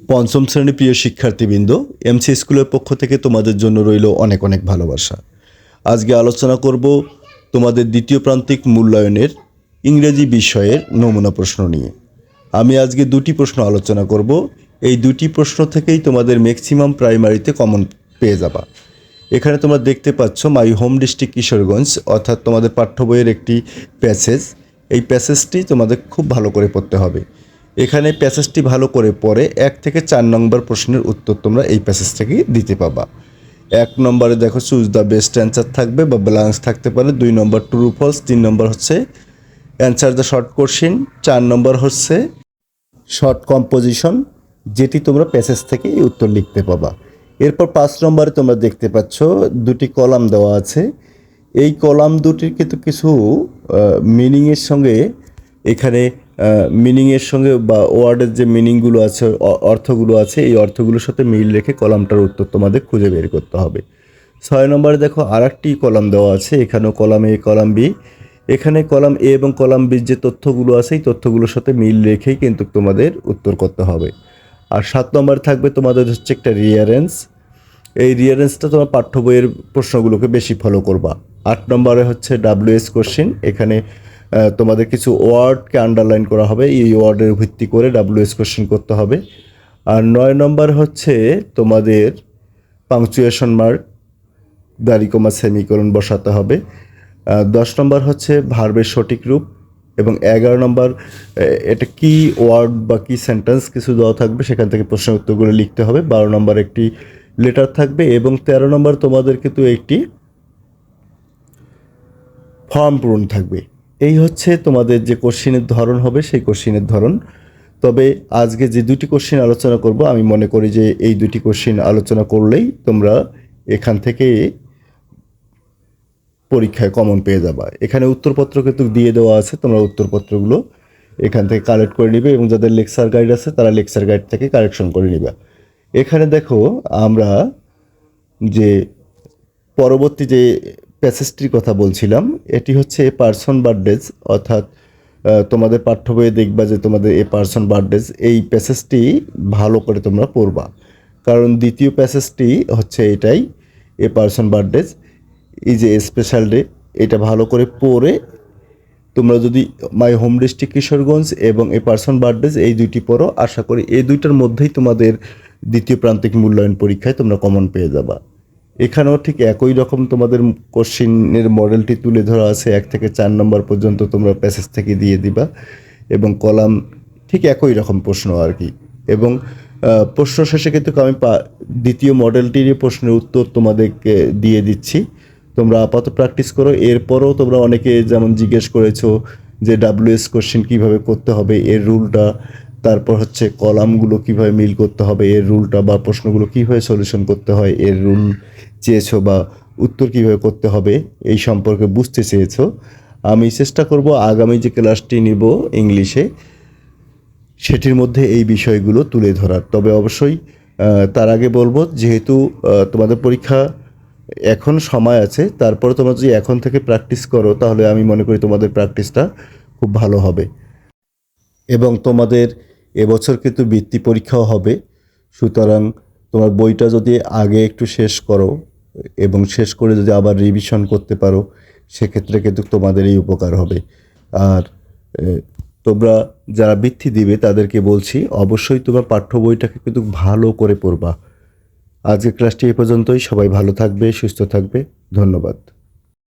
পঞ্চম শ্রেণি প্রিয় শিক্ষার্থীবৃন্দ এমসি স্কুলের পক্ষ থেকে তোমাদের জন্য রইল অনেক অনেক ভালোবাসা। আজকে আলোচনা করব তোমাদের দ্বিতীয় প্রান্তিক মূল্যায়নের ইংরেজি বিষয়ের নমুনা প্রশ্ন নিয়ে। আমি আজকে দুটি প্রশ্ন আলোচনা করব। এই দুটি প্রশ্ন থেকেই তোমাদের ম্যাক্সিমাম প্রাইমারিতে কমন পেয়ে যাবা। এখানে তোমরা দেখতে পাচ্ছ মাই হোম ডিস্ট্রিক্ট কিশোরগঞ্জ, অর্থাৎ তোমাদের পাঠ্য বইয়ের একটি প্যাসেজ। এই প্যাসেজটি তোমাদের খুব ভালো করে পড়তে হবে। এখানে প্যাসেজটি ভালো করে পড়ে এক থেকে চার নম্বর প্রশ্নের উত্তর তোমরা এই প্যাসেজ থেকে দিতে পাবা। এক নম্বরে দেখো চুজ দ্য বেস্ট অ্যান্সার থাকবে বা ব্যালেন্স থাকতে পারে। দুই নম্বর ট্রু ফলস তিন নম্বর হচ্ছে অ্যান্সার দ্য শর্ট কোশ্চিন চার নম্বর হচ্ছে শর্ট কম্পোজিশন যেটি তোমরা প্যাসেজ থেকে এই উত্তর লিখতে পাবা। এরপর পাঁচ নম্বরে তোমরা দেখতে পাচ্ছ দুটি কলাম দেওয়া আছে। এই কলাম দুটির কিন্তু কিছু মিনিংয়ের সঙ্গে এখানে মিনিংয়ের সঙ্গে বা ওয়ার্ডের যে মিনিংগুলো আছে অর্থগুলো আছে, এই অর্থগুলোর সাথে মিল রেখে কলামটার উত্তর তোমাদের খুঁজে বের করতে হবে। ছয় নম্বরে দেখো আর একটি কলাম দেওয়া আছে, এখানেও কলাম এ কলাম বি এখানে কলাম এ এবং কলাম বির যে তথ্যগুলো আছে, এই তথ্যগুলোর সাথে মিল রেখেই কিন্তু তোমাদের উত্তর করতে হবে। আর সাত নম্বরে থাকবে তোমাদের হচ্ছে একটা রিয়ারেন্স এই রিয়ারেন্সটা তোমার পাঠ্য বইয়ের প্রশ্নগুলোকে বেশি ফলো করবা। আট নম্বরে হচ্ছে ডাব্লিউএস কোশ্চিন এখানে তোমাদের কিছু ওয়ার্ডকে আন্ডারলাইন করা হবে, এই ওয়ার্ডের ভিত্তি করে ডাব্লিউএস কোশ্চিন করতে হবে। আর নয় নম্বর হচ্ছে তোমাদের পাংচুয়েশন মার্ক দাড়ি কমা সেমিকোলন বসাতে হবে। দশ নম্বর হচ্ছে ভার্বের সঠিক রূপ এবং এগারো নম্বর এটা কি ওয়ার্ড বা কি সেন্টেন্স কিছু দেওয়া থাকবে সেখান থেকে প্রশ্ন উত্তরগুলো লিখতে হবে। বারো নম্বর একটি লেটার থাকবে এবং তেরো নম্বর তোমাদের কিন্তু একটি ফর্ম পূরণ থাকবে। এই হচ্ছে তোমাদের যে কোশ্চিনের ধরন হবে, সেই কোশ্চিনের ধরন। তবে আজকে যে দুটি কোশ্চিন আলোচনা করব, আমি মনে করি যে এই দুটি কোশ্চিন আলোচনা করলেই তোমরা এখান থেকে পরীক্ষায় কমন পেয়ে যাবা। এখানে উত্তরপত্র কিন্তু দিয়ে দেওয়া আছে, তোমরা উত্তরপত্রগুলো এখান থেকে কালেক্ট করে নিবে এবং যাদের লেকচার গাইড আছে, তারা লেকচার গাইড থেকে কালেকশন করে নিবে। এখানে দেখো আমরা যে পরবর্তী যে প্যাসেজটির কথা বলছিলাম, এটি হচ্ছে এ পার্সন বার্থডেজ, অর্থাৎ তোমাদের পাঠ্য বইয়ে দেখবা যে তোমাদের এ পার্সন বার্থডেজ, এই প্যাসেজটি ভালো করে তোমরা পড়বা। কারণ দ্বিতীয় প্যাসেজটি হচ্ছে এটাই, এ পার্সন বার্থডেজ, এই যে স্পেশাল ডে, এটা ভালো করে পড়ে, তোমরা যদি মাই হোম ডিস্ট্রিক্ট কিশোরগঞ্জ এবং এ পার্সন বার্থডেজ এই দুইটি পড়ো, আশা করি এই দুইটার মধ্যেই তোমাদের দ্বিতীয় প্রান্তিক মূল্যায়ন পরীক্ষায় তোমরা কমন পেয়ে যাবা। এখানেও ঠিক একই রকম তোমাদের কোশ্চিনের মডেলটি তুলে ধরা আছে, এক থেকে চার নম্বর পর্যন্ত তোমরা প্যাসেজ থেকে দিয়ে দিবা এবং কলাম ঠিক একই রকম প্রশ্ন আর কি। এবং প্রশ্ন শেষে কিন্তু আমি দ্বিতীয় মডেলটির প্রশ্নের উত্তর তোমাদেরকে দিয়ে দিচ্ছি। তোমরা আপাতত প্র্যাকটিস করো, এরপরও তোমরা অনেকে যেমন জিজ্ঞেস করেছ যে ডাব্লিউএস কোশ্চেন কীভাবে করতে হবে, এর রুলটা তারপর হচ্ছে কলামগুলো কীভাবে মিল করতে হবে, এর রুলটা বা প্রশ্নগুলো কীভাবে সলিউশন করতে হয়, এর রুল চেয়েছো বা উত্তর কীভাবে করতে হবে, এই সম্পর্কে বুঝতে চেয়েছো। আমি চেষ্টা করব আগামী যে ক্লাসটি নিব ইংলিশে, সেটির মধ্যে এই বিষয়গুলো তুলে ধরার। তবে অবশ্যই তার আগে বলব, যেহেতু তোমাদের পরীক্ষা এখন সময় আছে, তারপরে তোমরা যদি এখন থেকে প্র্যাকটিস করো, তাহলে আমি মনে করি তোমাদের প্র্যাকটিসটা খুব ভালো হবে। এবং তোমাদের এবছর কিন্তু বৃত্তি পরীক্ষাও হবে। সুতরাং তোমার বইটা যদি আগে একটু শেষ করো এবং শেষ করে যদি আবার রিভিশন করতে পারো, সেক্ষেত্রে কিন্তু তোমাদেরই উপকার হবে। আর তোমরা যারা বৃত্তি দিবে তাদেরকে বলছি, অবশ্যই তোমার পাঠ্য বইটাকে কিন্তু ভালো করে পড়বা। আজকের ক্লাসটি এ পর্যন্তই। সবাই ভালো থাকবে, সুস্থ থাকবে। ধন্যবাদ।